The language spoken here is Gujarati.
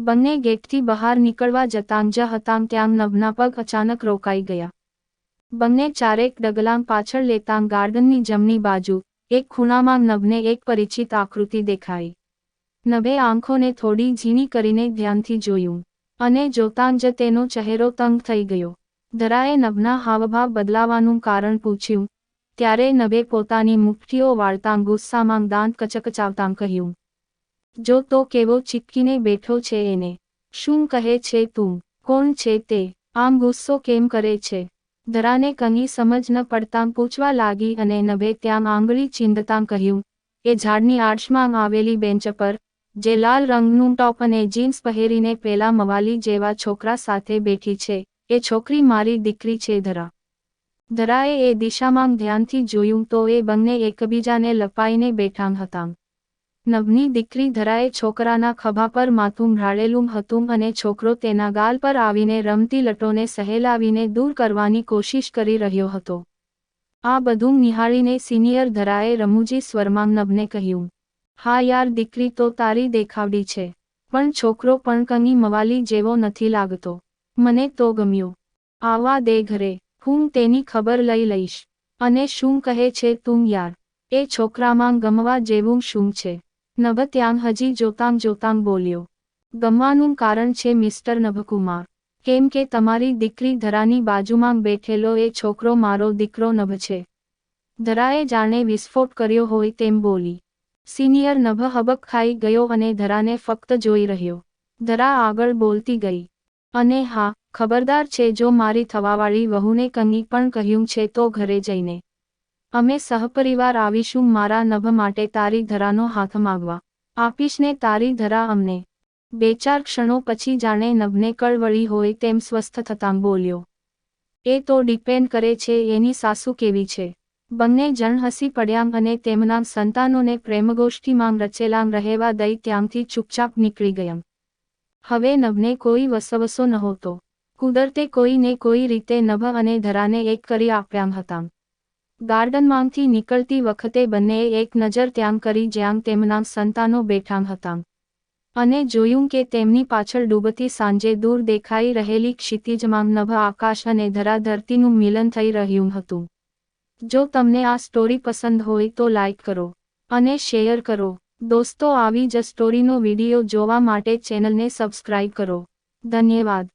બંને ગેટથી બહાર નીકળવા જતાં જ હતાં ત્યાં નભના પગ અચાનક રોકાઈ ગયા. બંને ચારેક ડગલાં પાછળ લેતાં ગાર્ડનની જમણી બાજુ, એક ખૂણામાં નભને એક પરિચિત આકૃતિ દેખાઈ. નભે આંખોને થોડી ઝીણી કરીને ધ્યાનથી જોયું અને જોતાં જ તેનો ચહેરો તંગ થઈ ગયો. ધરાએ નભના હાવભાવ બદલાવાનું કારણ પૂછ્યું, ત્યારે નભે પોતાની મુઠ્ઠીઓ વાળતાં ગુસ્સામાં દાંત કચકચાવતાં કહ્યું જો તો કેવો ચીપકીને બેઠો છે એને. શું કહે છે તું? કોણ છે તે? આમ ગુસ્સો કેમ કરે છે? ધરાને કંઈ સમજ ન પડતાં પૂછવા લાગી અને નભે ત્યાં આંગળી ચીંધતાં કહ્યું, એ ઝાડની આડશમાં આવેલી બેન્ચ પર, જે લાલ રંગનું ટોપ અને જીન્સ પહેરીને પેલા મવાલી જેવા છોકરા સાથે બેઠી છે, એ છોકરી મારી દીકરી છે ધરા. ધરાએ એ દિશામાં ધ્યાનથી જોયું તો એ બંને એકબીજાને લપાઈને બેઠાં હતાં. નભની દીકરી ધરાએ છોકરાના ખભા પર માથું ભ્રાળેલું હતું અને છોકરો તેના ગાલ પર આવીને રમતી લટોને સહેલાવીને દૂર કરવાની કોશિશ કરી રહ્યો હતો. આ બધું નિહાળીને સિનિયર ધરાએ રમૂજી સ્વરમાં નભને કહ્યું, હા યાર દીકરી તો તારી દેખાવડી છે, પણ છોકરો પણ કંઈ મવાલી જેવો નથી લાગતો. મને તો ગમ્યો. આવા દે ઘરે, હું તેની ખબર લઈ લઈશ. અને શું કહે છે તું યાર? એ છોકરામાં ગમવા જેવું શું છે? નભ ત્યાં હજી જોતાં જોતાં બોલ્યો. ગમવાનું કારણ છે મિસ્ટર નભકુમાર. કેમ કે તમારી દીકરી ધરાની બાજુમાં બેઠેલો એ છોકરો મારો દીકરો નભ છે. ધરાએ જાણે વિસ્ફોટ કર્યો હોય તેમ બોલી. સિનિયર નભ હબક ખાઈ ગયો અને ધરાને ફક્ત જોઈ રહ્યો. ધરા આગળ બોલતી ગઈ. અને હા, ખબરદાર છે જો મારી થવાવાળી વહુને કંઈ પણ કહ્યું છે તો ઘરે જઈને. અમે સહપરિવાર આવીશું મારા નભ માટે તારી ધરાનો હાથ માગવા. આપીશ ને તારી ધરા અમને. બે ચાર ક્ષણો પછી જાણે નભને કળવળી હોય તેમ સ્વસ્થ થતાં બોલ્યો. એ તો ડિપેન્ડ કરે છે એની સાસુ કેવી છે. બંને જણ હસી પડ્યાં અને તેમના સંતાનોને પ્રેમગોષ્ઠીમાં રચેલામ રહેવા દઈ ત્યાંથી ચૂપચાપ નીકળી ગયમ હવે નભને કોઈ વસવસો નહોતો. કુદરતે કોઈને કોઈ રીતે નભ અને ધરાને એક કરી આપ્યામ હતાં. ગાર્ડનમાંથી નીકળતી વખતે બંનેએ એક નજર ત્યાં કરી જ્યાં તેમના સંતાનો બેઠાં હતાં. અને જોયું કે તેમની પાછળ ડૂબતી સાંજે દૂર દેખાઈ રહેલી ક્ષિતિજમાં નભ આકાશ અને ધરાધરતીનું મિલન થઈ રહ્યું હતું. જો તમને આ સ્ટોરી પસંદ હોય તો લાઇક કરો અને શેયર કરો. દોસ્તો, આવી જ સ્ટોરીનો વીડિયો જોવા માટે ચેનલને સબસ્ક્રાઇબ કરો. ધન્યવાદ.